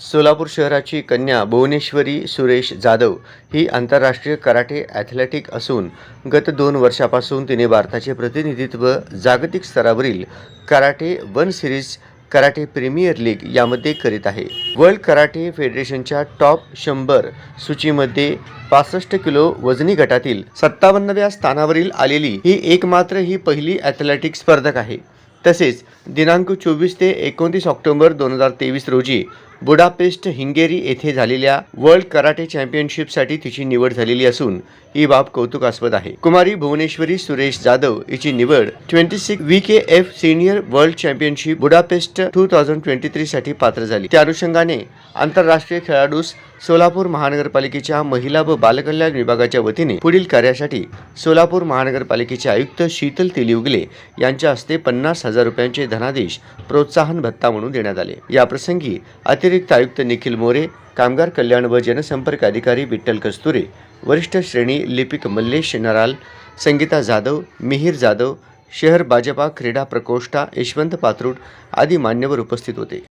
सोलापूर शहराची कन्या भुवनेश्वरी सुरेश जाधव ही आंतरराष्ट्रीय कराटे ॲथलेटिक असून गत दोन वर्षापासून तिने भारताचे प्रतिनिधित्व जागतिक स्तरावरील karate one series karate premier league यामध्ये करीत आहे. वर्ल्ड कराटे फेडरेशनच्या टॉप शंभर सूचीमध्ये पासष्ट किलो वजनी गटातील सत्तावन्नव्या स्थानावरील आलेली ही एकमात्र ही पहिली ॲथलेटिक स्पर्धक आहे. तसेच दिनांक चोवीस ते एकोणतीस ऑक्टोबर दोन हजार तेवीस रोजी बुडापेस्ट हिंगेरी येथे झालेल्या वर्ल्ड कराटे चॅम्पियनशिपसाठी तिची निवड झालेली असून ही बाब कौतुकास्पद आहे. कुमारी भुवनेश्वरी सुरेश जाधव हिची निवड twenty six V K F senior world championship Budapest two thousand twenty three साठी पात्र झाली. त्या अनुषंगाने आंतरराष्ट्रीय खेळाडूस सोलापूर महानगरपालिकेच्या महिला व बालकल्याण विभागाच्या वतीने पुढील कार्यासाठी सोलापूर महानगरपालिकेचे आयुक्त शीतल तिलिउगले यांच्या हस्ते पन्नास हजार रुपयांचे धनादेश प्रोत्साहन भत्ता म्हणून देण्यात आले. याप्रसंगी अति अतिरिक्त आयुक्त निखिल मोरे कामगार कल्याण व जनसंपर्क अधिकारी विठ्ठल कस्तुरे वरिष्ठ श्रेणी लिपिक मल्लेश नराल संगीता जाधव मिहीर जाधव शहर भाजपा क्रीडा प्रकोष्ठा यशवंत पात्रूड आदी मान्यवर उपस्थित होते.